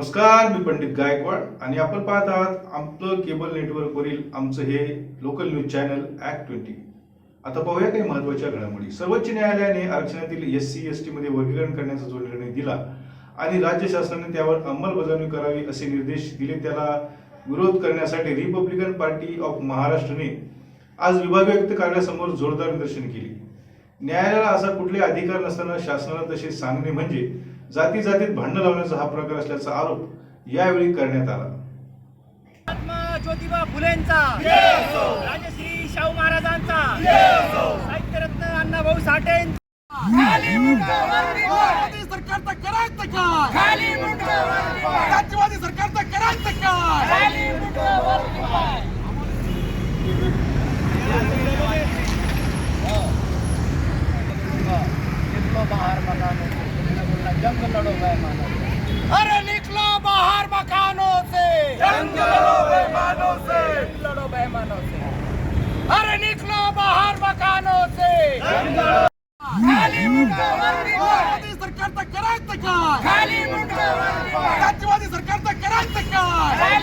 नमस्कार मी पंडित गायकवाड आणि आपण पाहत आहात आपलं केबल नेटवर्कवरील आमचं हे local news channel act twenty आता पाहूया काही महत्त्वाच्या घडामोडी. सर्वोच्च न्यायालयाने आरक्षणातील एस सी एस टी मध्ये वर्गीकरण करण्याचा जो निर्णय दिला आणि राज्य शासनाने त्यावर अंमलबजावणी करावी असे निर्देश दिले त्याला विरोध करण्यासाठी रिपब्लिकन पार्टी ऑफ महाराष्ट्रने आज विभाग आयुक्त कार्यालयासमोर जोरदार निदर्शन केली. न्यायालयाला असा कुठले अधिकार नसताना शासनाला तसे सांगणे म्हणजे जाती जातीत भांडण लावण्याचा हा प्रकार असल्याचा आरोप यावेळी करण्यात आला. महात्मा ज्योतिबा फुलेंचा. राजश्री शाहू महाराजांचा. साहित्यरत्न अण्णाभाऊ साठे राष्ट्रवादी सरकारचं करायचं काय खाली राज्यवादी सरकारचं करायचं काय अरे निकलो बाहर मकानों से। जंग लड़ो बेमानों से। लड़ो बेमानों से। अरे निकलो बाहर मकानों से। खाली राष्ट्रवादी सरकारचं करायचं काय खाली राज्यवादी सरकारचं करायचं काय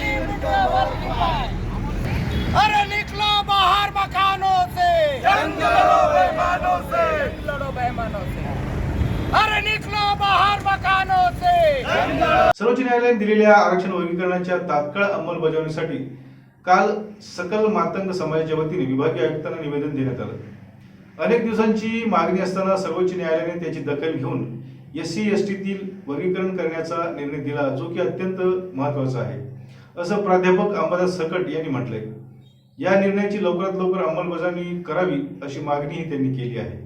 अरे निकलो बाहर मकानों से। जंग लड़ो बेमानों से। लड़ो बेमानों से। अरे निकलो बाहर मकानों से। सर्वोच्च न्यायालयाने दिलेल्या आरक्षण वर्गीकरणाच्या तात्काळ अंमलबजावणीसाठी काल सकल मातंग समाजाच्या वतीने विभागीय आयुक्तांना निवेदन देण्यात आलं. अनेक दिवसांची मागणी असताना सर्वोच्च न्यायालयाने त्याची दखल घेऊन एस सी एस टीतील वर्गीकरण करण्याचा निर्णय दिला जो की अत्यंत महत्त्वाचा आहे असं प्राध्यापक अंबादास सकट यांनी म्हटलंय. या निर्णयाची लवकरात लवकर अंमलबजावणी करावी अशी मागणीही त्यांनी केली आहे.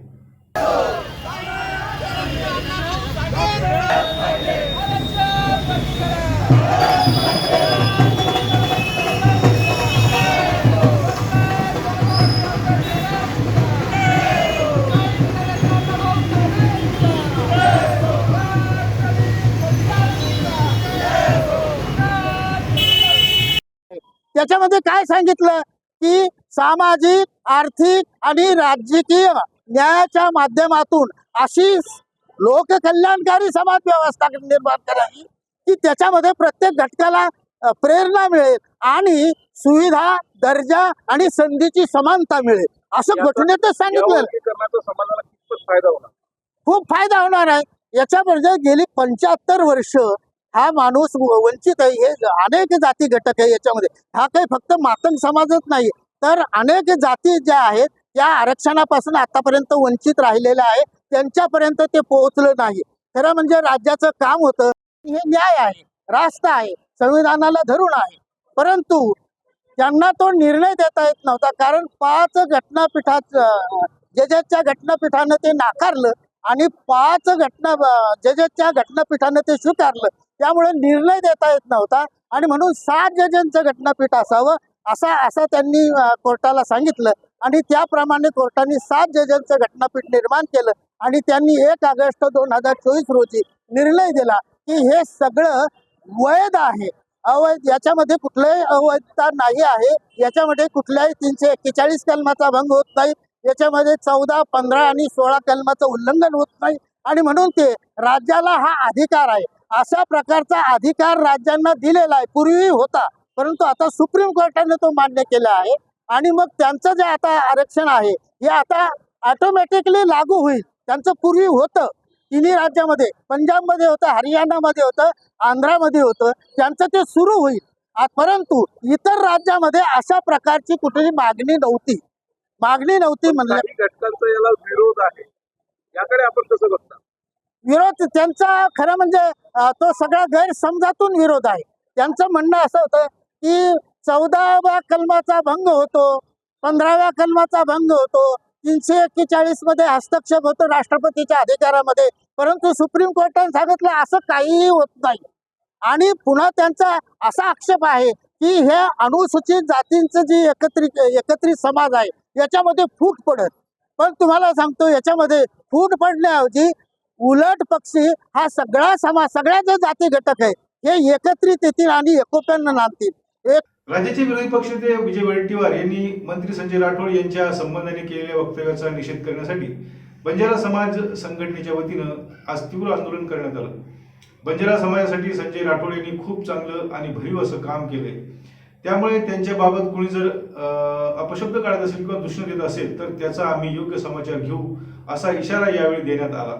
त्याच्यामध्ये काय सांगितलं? की सामाजिक आर्थिक आणि राजकीय न्यायाच्या माध्यमातून अशी लोककल्याणकारी समाज व्यवस्था निर्माण करावी की त्याच्यामध्ये प्रत्येक घटकाला प्रेरणा मिळेल आणि सुविधा दर्जा आणि संधीची समानता मिळेल. असं घटनेतच सांगितलं खूप फायदा होणार आहे. याच्या म्हणजे गेली पंच्याहत्तर वर्ष हा माणूस वंचित आहे. हे अनेक जाती घटक आहे याच्यामध्ये. हा काही फक्त मातंग समाजच नाही तर अनेक जाती ज्या आहेत त्या आरक्षणापासून आतापर्यंत वंचित राहिलेल्या आहे त्यांच्यापर्यंत ते पोहोचलं नाही. खरं म्हणजे राज्याचं काम होतं. हे न्याय आहे रास्त आहे संविधानाला धरून आहे. परंतु त्यांना तो निर्णय देता येत नव्हता. कारण पाच घटनापीठात जजेसच्या घटनापीठानं ते नाकारलं आणि पाच घटना जजेसच्या घटनापीठानं ते स्वीकारलं. त्यामुळे निर्णय देता येत नव्हता. आणि म्हणून सात जजांचं घटनापीठ असावं असा असं त्यांनी कोर्टाला सांगितलं. आणि त्याप्रमाणे कोर्टाने सात जजांचं घटनापीठ निर्माण केलं. आणि त्यांनी एक ऑगस्ट दोन हजार चोवीस रोजी निर्णय दिला की हे सगळं वैध आहे. अवैध याच्यामध्ये कुठलंही अवैधता नाही आहे. याच्यामध्ये कुठल्याही तीनशे एक्केचाळीस कलमाचा भंग होत नाही. याच्यामध्ये चौदा पंधरा आणि सोळा कलमाचं उल्लंघन होत नाही. आणि म्हणून ते राज्याला हा अधिकार आहे. अशा प्रकारचा अधिकार राज्यांना दिलेला आहे. पूर्वी होता. परंतु आता सुप्रीम कोर्टाने तो मान्य केला आहे. आणि मग त्यांचं जे आता आरक्षण आहे हे आता ऑटोमॅटिकली लागू होईल. त्यांचं पूर्वी होतं. तिन्ही राज्यामध्ये. पंजाबमध्ये होतं हरियाणामध्ये होतं आंध्रामध्ये होतं. त्यांचं ते सुरू होईल. परंतु इतर राज्यामध्ये अशा प्रकारची कुठली मागणी नव्हती. मागणी नव्हती म्हणलं काही घटकांचा याला विरोध आहे. याकडे आपण कसं बघता? विरोध त्यांचा खरं म्हणजे तो सगळा गैरसमजातून विरोध आहे. त्यांचं म्हणणं असं होतं की चौदाव्या कलमाचा भंग होतो पंधराव्या कलमाचा भंग होतो. तीनशे एक्केचाळीसमध्ये हस्तक्षेप होतो राष्ट्रपतीच्या अधिकारामध्ये. परंतु सुप्रीम कोर्टाने सांगितलं असं काहीही होत नाही. आणि पुन्हा त्यांचा असा आक्षेप आहे की हे अनुसूचित जातींचं जी एकत्रित एकत्रित समाज आहे याच्यामध्ये फूट पडत. पण तुम्हाला सांगतो याच्यामध्ये फूट पडण्याऐवजी उलट पक्षी हा सगळा समाज सगळ्या जे जाती घटक आहे हे एकत्रित येतील आणि एकोप्यानं नांदतील. एक राज्याचे विरोधी पक्षनेते विजय वडेट्टीवार यांनी मंत्री संजय राठोड यांच्या संबंधाने केलेल्या वक्तव्याचा निषेध करण्यासाठी बंजारा समाज संघटनेच्या वतीनं आज तीव्र आंदोलन करण्यात आलं. बंजारा समाजासाठी संजय राठोड यांनी खूप चांगलं आणि भरीव असं काम केलंय. त्यामुळे त्यांच्या बाबत कोणी जर अं, अपशब्द काढत असेल किंवा दूषण देत असेल तर त्याचा आम्ही योग्य समाचार घेऊ असा इशारा यावेळी देण्यात आला.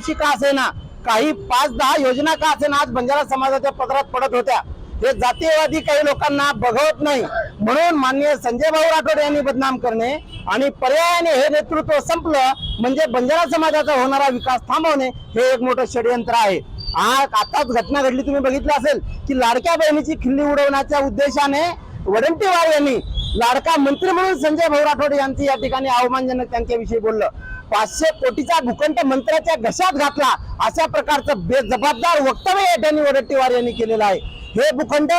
का असेना? काही पाच दहा योजना का असेना? आज बंजारा समाजाच्या पदरात पडत होत्या. हे जातीयवादी काही लोकांना बघवत नाही. म्हणून माननीय संजय भाऊ राठोड यांनी बदनाम करणे आणि पर्यायाने हे नेतृत्व संपलं म्हणजे बंजारा समाजाचा होणारा विकास थांबवणे हे एक मोठं षडयंत्र आहे. आज आताच घटना घडली तुम्ही बघितलं असेल की लाडक्या बहिणीची खिल्ली उडवण्याच्या उद्देशाने वडंटीवार यांनी लाडका मंत्री म्हणून संजय भाऊ राठोड यांची या ठिकाणी अवमानजनक त्यांच्याविषयी बोललं. पाचशे कोटीचा भूखंड मंत्र्याच्या घशात घातला अशा प्रकारचं बेजबाबदार वक्तव्य या ठिकाणी वडट्टीवार यांनी केलेलं आहे. हे भूखंड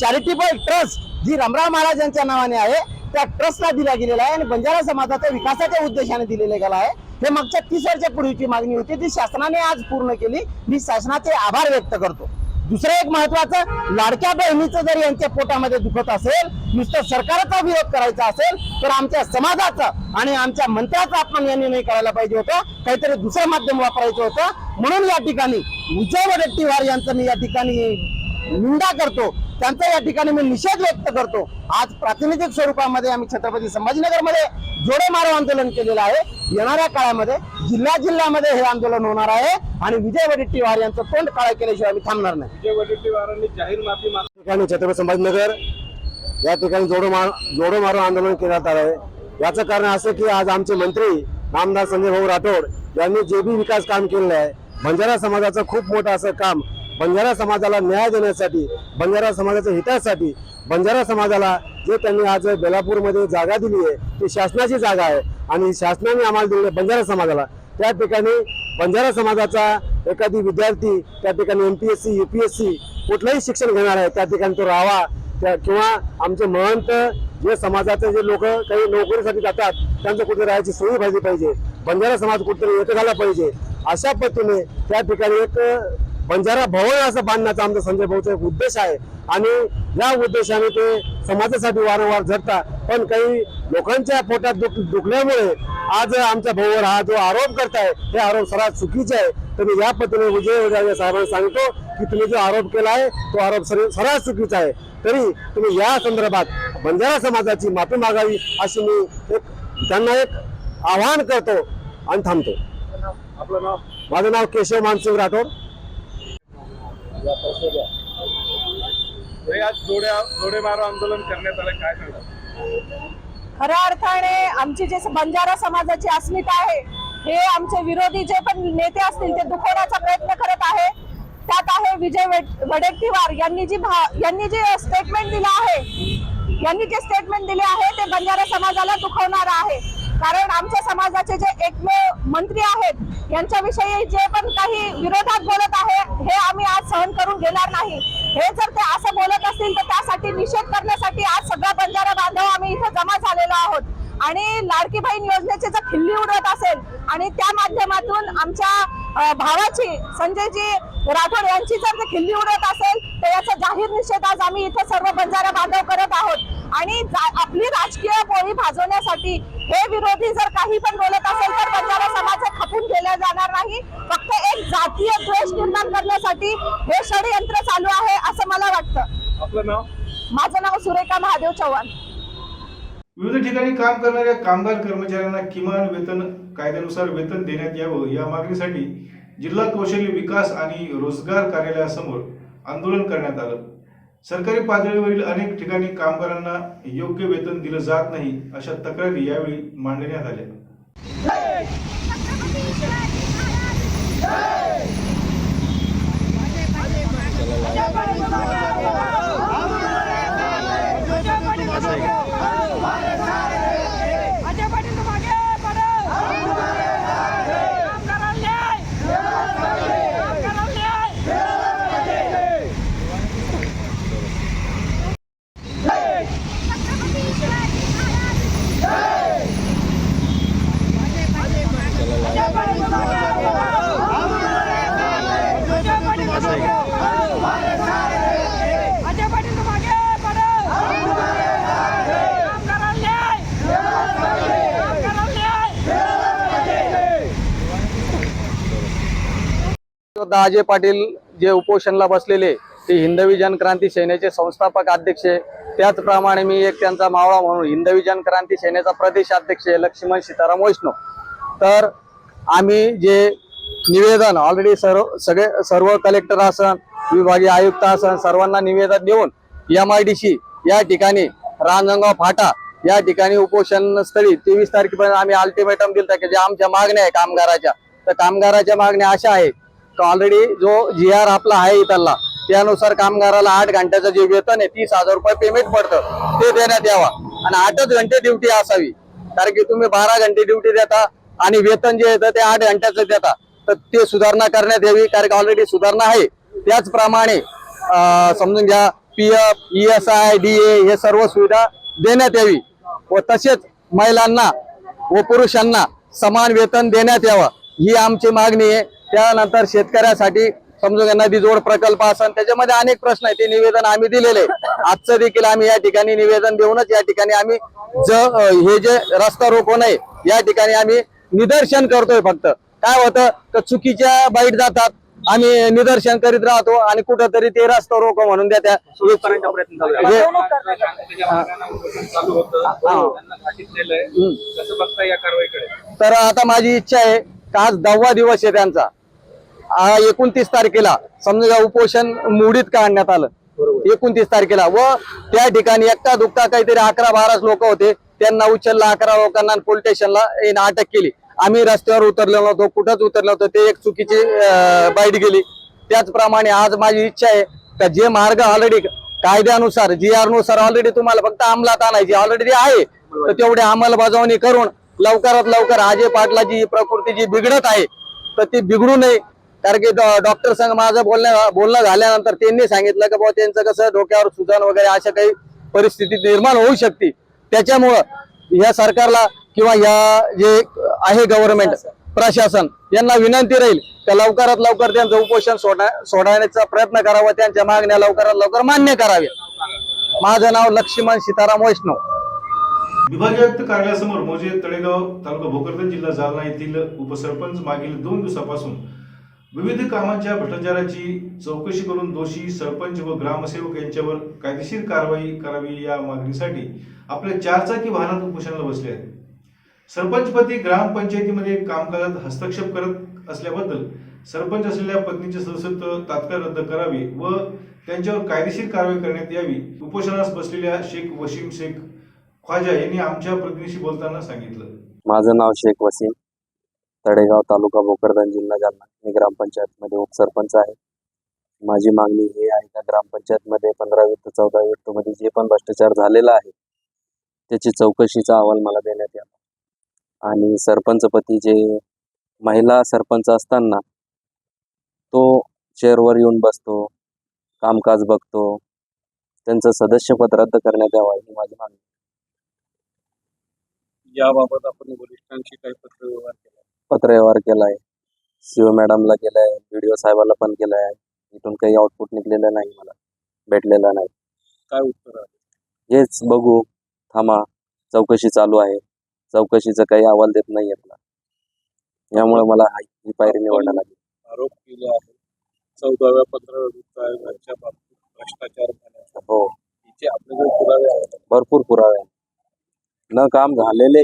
चॅरिटेबल ट्रस्ट जी रामराव महाराज यांच्या नावाने आहे त्या ट्रस्टला दिला गेलेला आहे आणि बंजारा समाजाच्या विकासाच्या उद्देशाने दिलेलं गेला आहे. हे मागच्या तीस वर्षापूर्वीची मागणी होती. ती शासनाने आज पूर्ण केली. मी शासनाचे आभार व्यक्त करतो. दुसरं एक महत्वाचं लाडक्या बहिणीचं जर यांच्या पोटामध्ये दुखत असेल नुसतं सरकारचा विरोध करायचा असेल तर आमच्या समाजाचं आणि आमच्या मंत्र्याचा आपण यांनी नाही करायला पाहिजे होतं. काहीतरी दुसरं माध्यम वापरायचं होतं. म्हणून या ठिकाणी विजय वडेट्टीवार यांचं मी या ठिकाणी निंदा करतो. त्यांचा या ठिकाणी मी निषेध व्यक्त करतो. आज प्रातिनिधिक स्वरूपामध्ये आम्ही छत्रपती संभाजीनगरमध्ये जोडे मारो आंदोलन केलेलं आहे. येणाऱ्या काळामध्ये जिल्हा जिल्ह्यामध्ये हे आंदोलन होणार आहे आणि विजय वडेट्टीवार यांचं तोंड काळा केल्याशिवाय आम्ही थांबणार नाही. विजय वडेट्टीवारांनी जाहीर माफी ठिकाणी छत्रपती संभाजीनगर या ठिकाणी जोडो मार जोडो मारो आंदोलन करण्यात आलं आहे. याचं कारण असं की आज आमचे मंत्री रामदास संजय भाऊ राठोड यांनी जे बी विकास काम केलेलं आहे बंजारा समाजाचं खूप मोठं असं काम बंजारा समाजाला न्याय देण्यासाठी बंजारा समाजाच्या हितासाठी बंजारा समाजाला जे त्यांनी आज बेलापूरमध्ये जागा दिली आहे ती शासनाची जागा आहे आणि शासनाने आम्हाला दिलेली आहे बंजारा समाजाला. त्या ठिकाणी बंजारा समाजाचा एखादी विद्यार्थी त्या ठिकाणी M P S C U P S C कुठलंही शिक्षण घेणार आहे त्या ठिकाणी तो राहावा. त्या किंवा आमचे महंत जे समाजाचे जे लोक काही नोकरीसाठी जातात त्यांचं कुठे राहायची सोयी पाहिजे पाहिजे. बंजारा समाज कुठेतरी एक झाला पाहिजे. अशा पद्धतीने त्या ठिकाणी एक बंजारा भवन असं बांधण्याचा आमचा संजय भाऊचा एक उद्देश आहे. आणि या उद्देशाने ते समाजासाठी वारंवार झटतात पण काही लोकांच्या पोटात दुख दुखल्यामुळे आज आमच्या भाऊवर हा जो आरोप करताय हे आरोप सर्वात चुकीचे आहे. तर मी या पद्धतीने विजय वडाळे साहेबांना सांगतो की तुम्ही जो आरोप केला आहे तो आरोप सर्व सर्वात चुकीचा आहे. तरी तुम्ही या संदर्भात बंजारा समाजाची माफी मागावी अशी मी एक त्यांना एक आवाहन करतो आणि थांबतो. आपलं नाव? माझं नाव केशव मानसिंग राठोड. हे आज जोड्या जोडे मारो आंदोलन करण्यात आलं. काय सांगा खऱ्या अर्थाने आमची जे बंजारा समाजाची अस्मिता आहे हे आमचे विरोधी जे पण नेते असतील ते दुखवण्याचा प्रयत्न करत आहे. त्यात आहे विजय वडेट्टीवार. यांनी जी भा- यांनी जे स्टेटमेंट दिलं आहे यांनी जे स्टेटमेंट दिले आहे ते बंजारा समाजाला दुखवणार आहे. कारण आमच्या समाजाचे जे एकमेव मंत्री आहेत यांच्याविषयी जे पण काही विरोधात बोलत आहे हे आम्ही आज सहन करून घेणार नाही. हे जर ते असं बोलत असतील तर त्यासाठी निषेध करण्यासाठी आज सगळा बंजारा बांधव आम्ही इथं जमा झालेलो आहोत. आणि लाडकी बहीण योजनेची जर खिल्ली उडत असेल आणि त्या माध्यमातून आमच्या भावाची संजयजी राठोड यांची जर खिल्ली उडत असेल तर याचा जाहीर निषेध आज आम्ही इथं सर्व बंजारा बांधव करत आहोत. आणि जा- आपली राजकीय पोळी भाजवण्यासाठी हे विरोधी जर काही पण बोलत असेल तर बंजारा समाज खपून केला जाणार नाही. फक्त एक जातीय द्वेष निर्माण करण्यासाठी हे षडयंत्र चालू आहे असं मला वाटतं. आपलं नाव? माझं नाव सुरेखा महादेव चव्हाण. विविध ठिकाणी काम करणाऱ्या कामगार कर्मचाऱ्यांना किमान वेतन कायद्यानुसार वेतन देण्यात यावं या मागणीसाठी जिल्हा कौशल्य विकास आणि रोजगार कार्यालयासमोर आंदोलन करण्यात आलं. सरकारी पातळीवरील अनेक ठिकाणी कामगारांना योग्य वेतन दिलं जात नाही अशा तक्रारी यावेळी मांडण्यात आल्या Thank you. दाजे पाटील जे उपोषणला बसलेले ते हिंदवी जनक्रांती सेनेचे संस्थापक अध्यक्ष आहे. त्याचप्रमाणे मी एक त्यांचा मावळा म्हणून हिंदवी जनक्रांती सेनेचा प्रदेश अध्यक्ष आहे, लक्ष्मण सीताराम वैष्णव तर आम्ही जे निवेदन ऑलरेडी सर्व सगळे सर्व कलेक्टर असन विभागीय आयुक्त असन सर्वांना निवेदन देऊन एम आय डी सी या ठिकाणी रांजणगाव फाटा या ठिकाणी उपोषण स्थळी तेवीस तारखेपर्यंत आम्ही अल्टिमेटम दिलं की जे आमच्या मागण्या आहे कामगाराच्या तर कामगाराच्या मागण्या अशा आहेत तर ऑलरेडी जो जी आर आपला आहे इथला त्यानुसार कामगाराला आठ घंट्याचं जे वेतन आहे तीस हजार रुपये पेमेंट पडतं. ते देण्यात यावा. आणि आठच घंटे ड्युटी असावी. कारण की तुम्ही बारा घंटे ड्युटी देता आणि वेतन जे येतं ते आठ घंट्याचं देता. तर ते सुधारणा करण्यात यावी. कारण की ऑलरेडी सुधारणा आहे. त्याचप्रमाणे समजून घ्या P F E S I D A हे सर्व सुविधा देण्यात यावी. व तसेच महिलांना व पुरुषांना समान वेतन देण्यात यावं. ही आमची मागणी आहे. त्यानंतर शेतकऱ्यासाठी समजून घ्या नदी जोड प्रकल्प असन त्याच्यामध्ये अनेक प्रश्न आहेत ते निवेदन आम्ही दिलेले आहे. आजचं देखील आम्ही या ठिकाणी निवेदन देऊनच या ठिकाणी आम्ही ज हे जे रस्ता रोको नाही या ठिकाणी आम्ही निदर्शन करतोय फक्त. काय होतं तर चुकीच्या बाईट जातात आम्ही निदर्शन करीत राहतो आणि कुठंतरी ते रस्ता रोको म्हणून देत्या. प्रयत्न चालू आहे. हे- चालू होतं त्यांना सांगितलेलं आहे कसं बघता या कारवाईकडे? तर आता माझी इच्छा आहे का आज दहावा दिवस आहे त्यांचा. एकोणतीस तारखेला. समजा उपोषण मोडीत काढण्यात आलं? एकोणतीस तारखेला. व त्या ठिकाणी एकटा दुखता काहीतरी अकरा बाराच लोक होते. त्यांना उचलला अकरा लोकांना पोलीस स्टेशनला येणं अटक केली. आम्ही रस्त्यावर उतरलेलो नव्हतो कुठंच उतरलो नव्हतो. ते एक चुकीची बाईट गेली. त्याचप्रमाणे आज माझी इच्छा आहे का जे मार्ग ऑलरेडी कायद्यानुसार जी आरनुसार ऑलरेडी तुम्हाला फक्त अंमलात आणायची ऑलरेडी आहे. तर तेवढी अंमलबजावणी करून लवकरात लवकर अजय पाटलाची प्रकृती जी बिघडत आहे तर ती बिघडू नये. कारण की डॉक्टर संघ माझं बोलणं बोलणं झाल्यानंतर त्यांनी सांगितलं की बाबा त्यांचं कसं डोक्यावर सुजान वगैरे अशा काही परिस्थिती निर्माण होऊ शकते. त्याच्यामुळं या सरकारला किंवा या जे आहे गव्हर्नमेंट प्रशासन यांना विनंती राहील त्या लवकरात लवकर त्यांचं उपोषण सोडा सोडवण्याचा प्रयत्न करावा त्यांच्या मागण्या लवकरात लवकर मान्य करावे. माझं नाव लक्ष्मण सीताराम वैष्णव. विभागीय आयुक्त कार्यालयासमोर मोजे तळेगाव तालुका भोकरदन जिल्हा जालना येथील उपसरपंच मागील दोन दिवसापासून विविध कामांच्या भ्रष्टाचाराची चौकशी करून दोषी सरपंच व ग्रामसेवक यांच्यावर कायदेशीर कारवाई करावी या मागणीसाठी आपल्या चारचाकी वाहनात उपोषणाला बसले आहेत. सरपंचपती ग्रामपंचायतीमध्ये कामकाजात हस्तक्षेप करत असल्याबद्दल सरपंच असलेल्या पत्नीचे सदस्यत्व तात्काळ रद्द करावे व त्यांच्यावर कायदेशीर कारवाई करण्यात यावी उपोषणास बसलेल्या शेख वशिम शेख ख्वाजा यांनी आमच्या प्रतिनिधीशी बोलताना सांगितलं. माझं नाव शेख वसीम. तळेगाव तालुका भोकरदन जिल्हा जालना. मी ग्रामपंचायतमध्ये उपसरपंच आहे. माझी मागणी हे आहे का ग्रामपंचायतमध्ये पंधरा वित्त चौदा वित्तमध्ये जे पण भ्रष्टाचार झालेला आहे त्याची चौकशीचा अहवाल मला देण्यात यावा. आणि सरपंचपती जे महिला सरपंच असताना तो चेअरवर येऊन बसतो कामकाज बघतो त्यांचं सदस्यपद रद्द करण्यात यावं ही माझी मागणी याबाबत आपण वरिष्ठांशी काही पत्रव्यवहार केला. पत्रव्यवहार केलाय. सीओ मॅडमला केलाय व्हिडिओ साहेबाला पण केलाय. इथून काही आउटपुट निघलेलं नाही मला भेटलेला नाही. काय उत्तर आहे? हेच बघू थांबा. चौकशी चालू आहे. चौकशीचा काही अहवाल देत नाही मला यामुळे मला हा- पायरी निवडणं लागली. आरोप केले आहे चौदाव्या पंधराव्या बाबतीत भ्रष्टाचार झाल्याचा. हो. तिचे आपल्याकडे पुरावे भरपूर पुरावे आहेत. न काम झालेले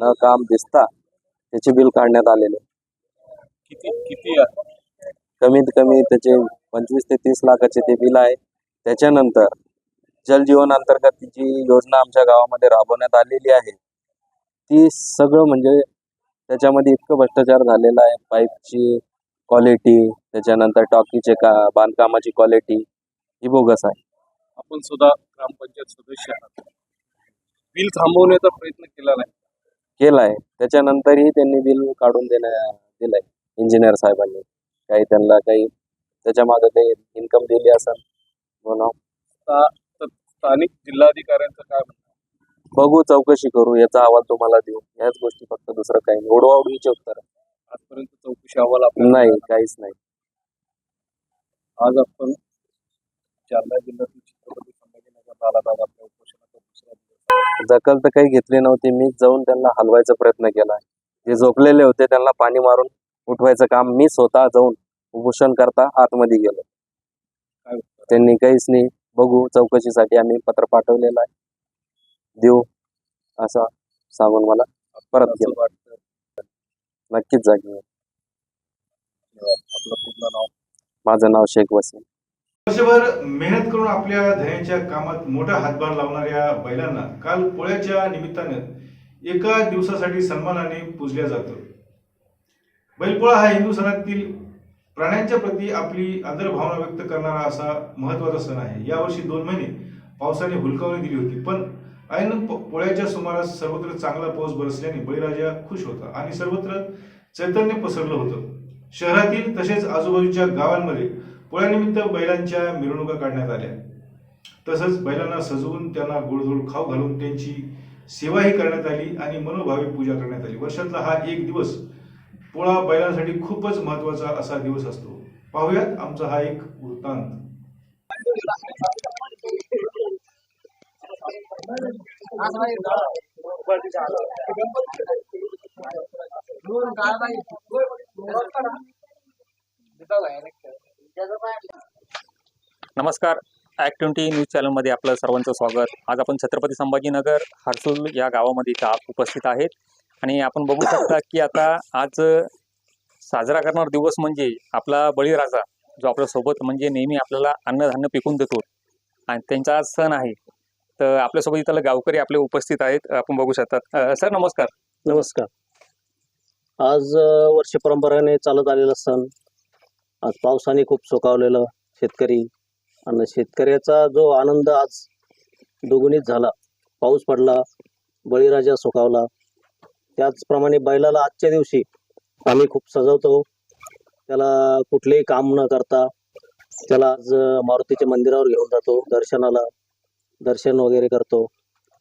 न काम दिसता त्याचे बिल काढण्यात आलेले. किती किती कमीत कमी त्याचे पंचवीस ते तीस लाखाचे ते बिल आहे. त्याच्यानंतर जलजीवन अंतर्गत जी योजना आमच्या गावामध्ये राबवण्यात आलेली आहे ती सगळं म्हणजे त्याच्यामध्ये इतकं भ्रष्टाचार झालेला आहे. पाईपची क्वालिटी त्याच्यानंतर टॉकीचे का बांधकामाची क्वालिटी ही बोगस आहे. आपण सुद्धा ग्रामपंचायत सदस्य आहात. बिल थांबवण्याचा प्रयत्न केला नाही. केलाय. त्याच्यानंतरही त्यांनी बिल काढून देण्या दिलंय. इंजिनियर साहेबांनी. काही त्यांना काही त्याच्यामागे काही इन्कम दिली असेल म्हणून. स्थानिक जिल्हाधिकाऱ्यांचं काय? बघू चौकशी करू. याचा अहवाल तुम्हाला देऊ. याच गोष्टी फक्त दुसरं काही नाही. ओढवाओढीचे उत्तर. आजपर्यंत चौकशी अहवाल आपल्याला नाही काहीच नाही. आज आपण जालना जिल्ह्यातील छत्रपती संभाजीनगर आला दादा आपल्या उपोषणाचा दुसरा दिवस दखल तर काही घेतली नव्हती. मीच जाऊन त्यांना हलवायचा प्रयत्न केला. जे झोपलेले होते त्यांना पाणी मारून उठवायचं काम मी स्वतः जाऊन उपोषण करता आतमध्ये गेलो? त्यांनी काहीच नाही. बघू चौकशीसाठी आम्ही पत्र पाठवलेलं आहे. देऊ असं सांगून मला परत केलं. वाटतं. नक्कीच जागी आपलं पूर्ण नाव? माझं नाव शेख वसीम. वर्षभर मेहनत करून आपल्या धन्याच्या कामात मोठा हातभार लावणाऱ्या बैलांना काल पोळ्याच्या निमित्तानं एका दिवसासाठी सन्मानाने पूजल्या जातं. बैलपोळा हा हिंदू सणातील प्राण्यांच्या प्रती आपली आदर भावना व्यक्त करणारा असा महत्त्वाचा सण आहे. यावर्षी दोन महिने पावसाने हुलकावणी दिली होती पण ऐन पोळ्याच्या सुमारास सर्वत्र चांगला पाऊस बरसल्याने बळीराजा खुश होता आणि सर्वत्र चैतन्य पसरलं होतं. शहरातील तसेच आजूबाजूच्या गावांमध्ये पोळ्यानिमित्त बैलांच्या मिरवणुका काढण्यात आल्या. तसंच बैलांना सजवून त्यांना गोडधोड खाऊ घालून त्यांची सेवाही करण्यात आली आणि मनोभावे पूजा करण्यात आली. वर्षातला हा एक दिवस पोळा बैलांसाठी खूपच महत्त्वाचा असा दिवस असतो. पाहूयात आमचा हा एक वृत्तांत. नमस्कार. ॲक्टिव्हिटी न्यूज चॅनलमध्ये आपलं सर्वांचं स्वागत. आज आपण छत्रपती संभाजीनगर हर्सुल या गावामध्ये उपस्थित आहेत. आणि आपण बघू शकता की आता आज साजरा करणार दिवस म्हणजे आपला बळीराजा जो आपल्यासोबत म्हणजे नेहमी आपल्याला अन्नधान्य पिकून देतो. आणि त्यांचा आज सण आहे. तर आपल्यासोबत इथला गावकरी आपले उपस्थित आहेत. आपण बघू शकतात सर नमस्कार. नमस्कार. आज वर्ष परंपरेने चालत आलेला सण आज पावसाने खूप सुखावलेलं शेतकरी आणि शेतकऱ्याचा जो आनंद आज दुगुणित झाला. पाऊस पडला बळीराजा सुखावला त्याचप्रमाणे बैलाला आजच्या दिवशी आम्ही खूप सजवतो. त्याला कुठलेही काम न करता त्याला आज मारुतीच्या मंदिरावर घेऊन जातो दर्शनाला दर्शन वगैरे करतो.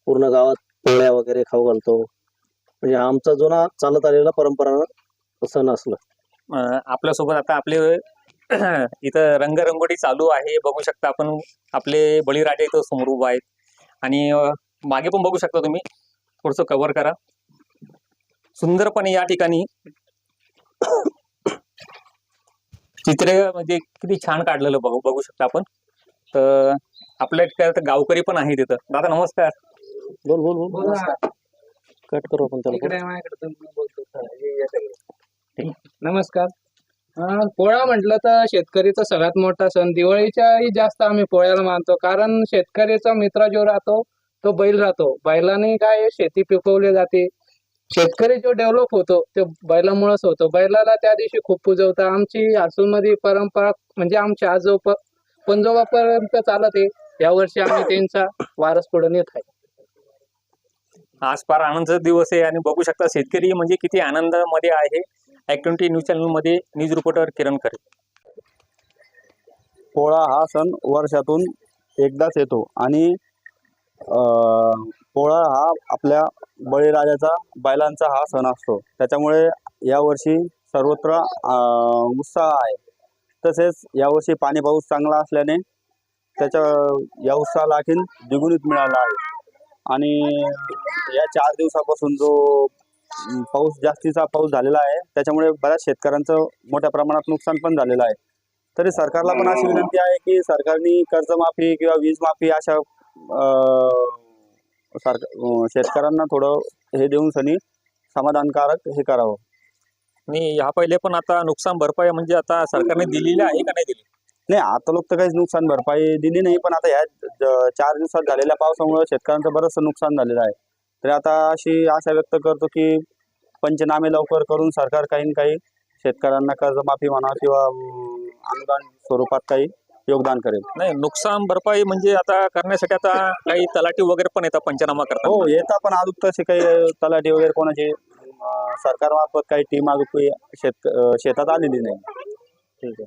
पूर्ण गावात पोळ्या वगैरे खाऊ घालतो. म्हणजे आमचा जुना चालत आलेला परंपरा सण असलं आपल्यासोबत आता आपले इथं रंगरंगोटी चालू आहे. बघू शकता आपण आपले बळीराजा इथं समोर उभा आहेत. आणि मागे पण बघू शकता तुम्ही. थोडंसं कव्हर करा. सुंदरपणे या ठिकाणी चित्र म्हणजे किती छान काढलेलं बघू बघू शकता आपण. तर आपल्या ठिकाणी तर गावकरी पण आहेत इथं. दादा नमस्कार. बोल बोल बोल. कट करू आपण त्याला. नमस्कार. पोळा म्हटलं तर शेतकरीचा सगळ्यात मोठा सण. दिवाळीच्याही जास्त आम्ही पोळ्याला मानतो कारण शेतकरीचा मित्र जो राहतो तो बैल राहतो. बैलाने काय शेती पिकवली जाते. शेतकरी जो डेव्हलप होतो ते बैलामुळेच होतो. बैलाला त्या दिवशी खूप पूजवतात. आमची मध्ये परंपरा म्हणजे आमच्या आजोबा पंजोबापर्यंत चालत. आहे यावर्षी आम्ही त्यांचा वारस पुढे नेत आहे. आज फार आनंदाचा दिवस आहे आणि बघू शकता शेतकरी म्हणजे किती आनंदामध्ये आहे. ॲक्टिव्हिटी न्यूज चॅनलमध्ये न्यूज रिपोर्टर किरण करे पोळा हा सण वर्षातून एकदाच येतो आणि पोळा हा आपल्या बळीराजाचा बैलांचा हा सण असतो. त्याच्यामुळे यावर्षी सर्वत्र उत्साह आहे. तसेच यावर्षी पाणी पाऊस चांगला असल्याने त्याच्या या उत्साहाला आणखीन द्विगुणित मिळाला आहे. आणि या चार दिवसापासून जो पाऊस जास्तीचा पाऊस झालेला आहे. त्याच्यामुळे बऱ्याच शेतकऱ्यांचं मोठ्या प्रमाणात नुकसान पण झालेलं आहे. तरी सरकारला पण अशी विनंती आहे की सरकारने कर्जमाफी किंवा वीज माफी अशा अं, शेतकऱ्यांना थोडं हे देऊन सनी समाधानकारक हे करावं. आणि ह्या पहिले पण आता नुकसान भरपाई म्हणजे आता सरकारने दिलेली आहे का नाही दिली? नाही आता लोक तर काहीच नुकसान भरपाई दिली नाही पण आता ह्या चार दिवसात झालेल्या पावसामुळे शेतकऱ्यांचं बरंचसं नुकसान झालेलं आहे. तरी आता अशी आशा व्यक्त करतो की पंचनामे लवकर करून सरकार काही न काही शेतकऱ्यांना कर्जमाफी म्हणा किंवा अनुदान स्वरूपात काही योगदान करेल. नाही नुकसान भरपाई म्हणजे आता करण्यासाठी आता काही तलाठी वगैरे पण येतात पंचनामा करतात हो येतात पण अजून तसे काही तलाठी वगैरे कोणाची सरकारमार्फत काही टीम अजून शेत शेतात आलेली नाही. ठीक आहे.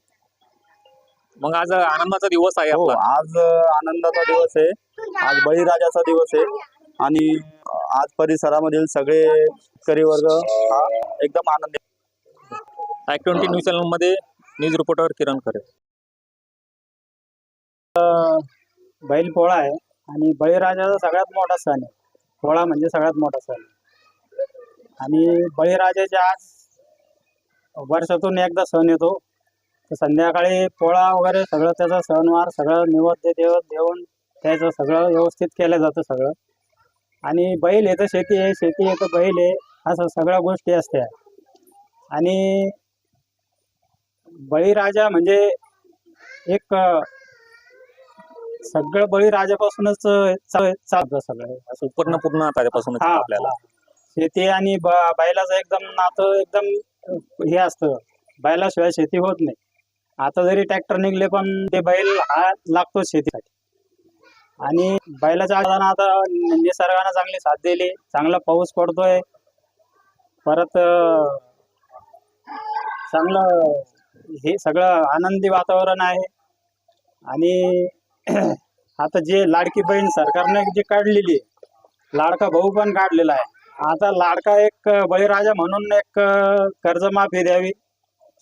मग आज आनंदाचा दिवस आहे हो आज आनंदाचा दिवस आहे. आज बळीराजाचा दिवस आहे. आणि आज परिसरामधील सगळे शेतकरी वर्ग हा एकदम आनंदी ॲक्टिव्हिटी न्यूज चॅनलमध्ये न्यूज रिपोर्टर किरण खरे. बैल पोळा आहे आणि बळीराजाचा सगळ्यात मोठा सण आहे. पोळा म्हणजे सगळ्यात मोठा सण आणि बळीराजाच्या आज वर्षातून एकदा सण येतो. तर संध्याकाळी पोळा वगैरे सगळं त्याचा सणवार सगळं निवद्य देव देऊन त्याचं सगळं व्यवस्थित केलं जातं सगळं. आणि बैल आहे तर शेती आहे शेती आहे तर बैल आहे असं सगळ्या गोष्टी असत्या. आणि बळीराजा म्हणजे एक सगळं बळीराजापासूनच चालतं सगळं. असं उत्पन्न पूर्ण त्याच्यापासूनच हा, आपल्याला. शेती आणि बैलाचं एकदम नातं एकदम हे असतं. बैलाशिवाय शेती होत नाही. आता जरी ट्रॅक्टर निघले पण ते बैल हा लागतो शेतीसाठी. आणि बैलाच्या आता निसर्गानं चांगली साथ दिली. चांगला पाऊस पडतोय. परत चांगलं हे सगळं आनंदी वातावरण आहे. आणि आता जे लाडकी बहीण सरकारने जी काढलेली लाडका भाऊ पण काढलेला आहे. आता लाडका एक बळीराजा म्हणून एक कर्जमाफी द्यावी.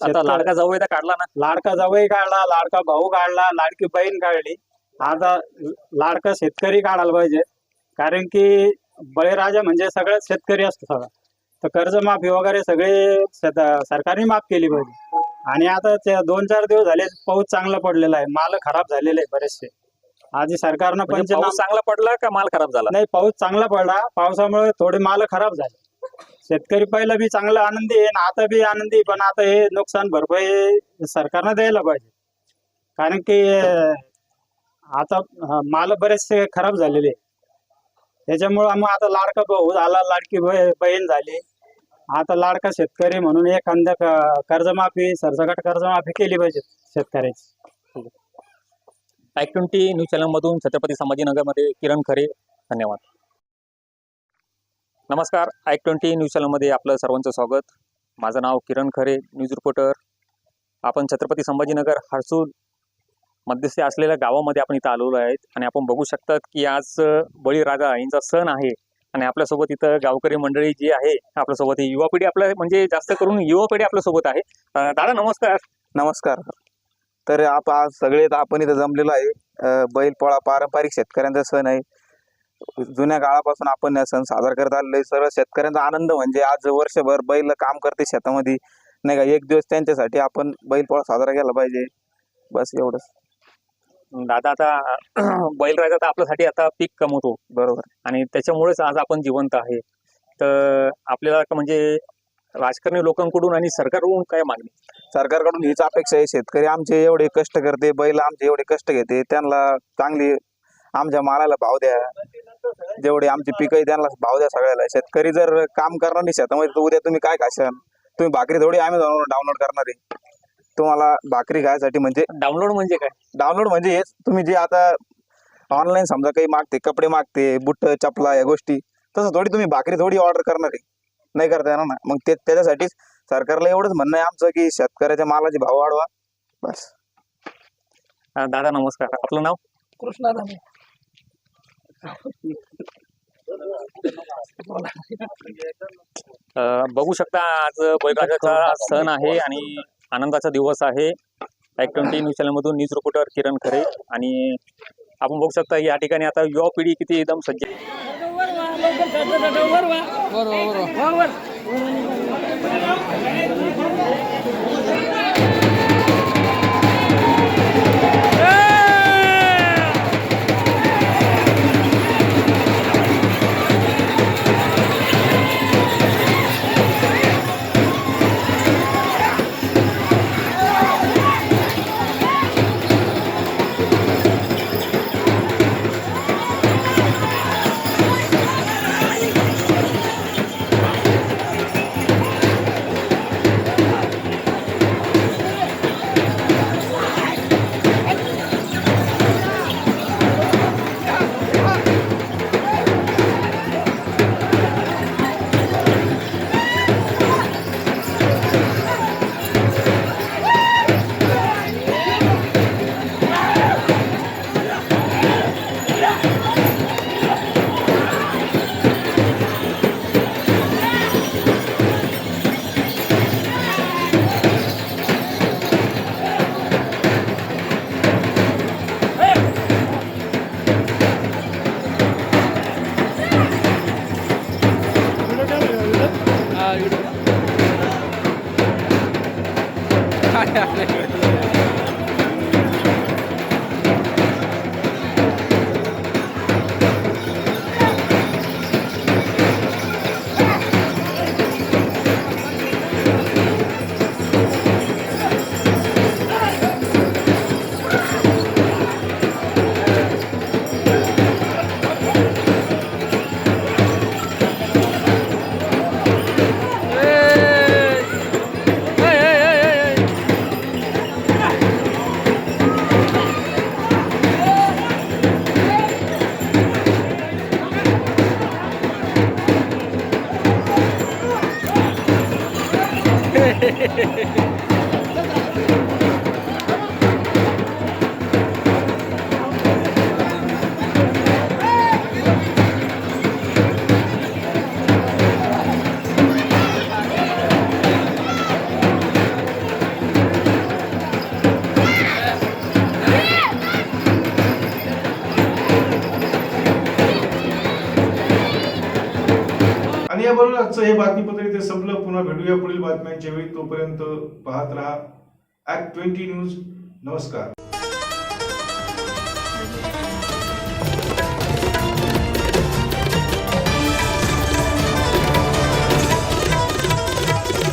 आता लाडका जाऊ काढला ना. लाडका जावई काढला लाडका भाऊ काढला लाडकी बहीण काढली. आता लाडका शेतकरी काढायला पाहिजे. कारण की बळीराजा म्हणजे सगळं शेतकरी असतो सगळं. तर कर्जमाफी वगैरे सगळे सरकारने माफ केली पाहिजे. आणि आता ते दोन चार दिवस झाले पाऊस चांगला पडलेला आहे. माल खराब झालेले आहे बरेचसे. आधी सरकारनं म्हणजे पंचनामा चांगला पडला का माल खराब झाला? नाही पाऊस चांगला पडला. पावसामुळे थोडे माल खराब झाले. शेतकरी पहिला बी चांगला आनंदी आहे आता बी आनंदी पण आता हे नुकसान भरपाई सरकारनं द्यायला पाहिजे. कारण की आता माल बरेचसे खराब झालेले त्याच्यामुळे त्याच्यामुळं मग आता लाडका भाऊ झाला लाडकी बहीण झाली. आता लाडका शेतकरी म्हणून एखाद्या कर्जमाफी सरसकट कर्जमाफी केली पाहिजे शेतकऱ्याची. ॲक्ट ट्वेंटी न्यूज चॅनलमधून छत्रपती संभाजीनगरमध्ये किरण खरे धन्यवाद. नमस्कार ऐक ट्वेंटी न्यूज चॅनलमध्ये आपलं सर्वांचं स्वागत. माझं नाव किरण खरे न्यूज रिपोर्टर आपण छत्रपती संभाजीनगर हर्सूल मध्यस्थी असलेल्या गावामध्ये आपण इथं आलेलो आहेत. आणि आपण बघू शकतात की आज बळीराजा यांचा सण आहे. आणि आपल्यासोबत इथं गावकरी मंडळी जी आहे आपल्यासोबत ही युवा पिढी आपल्या म्हणजे जास्त करून युवा पिढी आपल्यासोबत आहे. दादा नमस्कार. नमस्कार. तर आप आज सगळे आपण इथं जमलेलो आहे. बैलपोळा पारंपरिक शेतकऱ्यांचा सण आहे. जुन्या काळापासून आपण सण साजरा करत आलेलो आहे. सर्व शेतकऱ्यांचा आनंद म्हणजे आज वर्षभर बैल काम करते शेतामध्ये. नाही का? एक दिवस त्यांच्यासाठी आपण बैलपोळा साजरा केला पाहिजे. बस एवढंच. दादा आता बैलराजा तर आपल्यासाठी आता पीक कमवतो. बरोबर. आणि त्याच्यामुळेच आज आपण जिवंत आहे. तर आपल्याला का म्हणजे राजकारणी लोकांकडून आणि सरकारकडून काय मागणी? सरकारकडून हीच अपेक्षा आहे. शेतकरी आमचे एवढे कष्ट करते बैल आमचे एवढे कष्ट घेते त्यांना चांगली आमच्या मालाला भाव द्या. जेवढे आमची पिकं आहे त्यांना भाव द्या सगळ्याला. शेतकरी जर काम करणार नाही शेतामध्ये तर उद्या तुम्ही काय खाशाल? तुम्ही भाकरी थोडी आम्ही डाउनलोड करणार आहे. तुम्हाला भाकरी खायसाठी म्हणजे डाउनलोड म्हणजे काय? डाउनलोड म्हणजे हेच. तुम्ही जे आता ऑनलाईन समजा काही मागते कपडे मागते बुट चपला या गोष्टी तसं थोडी तुम्ही भाकरी थोडी ऑर्डर करणार आहे. नाही करता येणार ना? मग ते त्याच्यासाठीच सरकारला एवढंच म्हणणं आहे आमचं की शेतकऱ्याच्या मालाचे भाव वाढवा. बस. दादा नमस्कार. आपलं नाव? कृष्णा बघू शकता आज बैलराजाचा सण आहे आणि आनंदाचा दिवस आहे ॲक्ट ट्वेंटी न्यूज चॅनलमधून न्यूज रिपोर्टर किरण खरे आणि आपण बघू शकता या ठिकाणी आता युवा पिढी किती एकदम सज्ज हा happening. आणि याबरोबर आजचं हे बातमीपत्र इथे संपलं. पुन्हा भेटूया पुढील बातम्यांच्या वेळी. तोपर्यंत पाहत राहा. ॲक्ट ट्वेंटी न्यूज नमस्कार.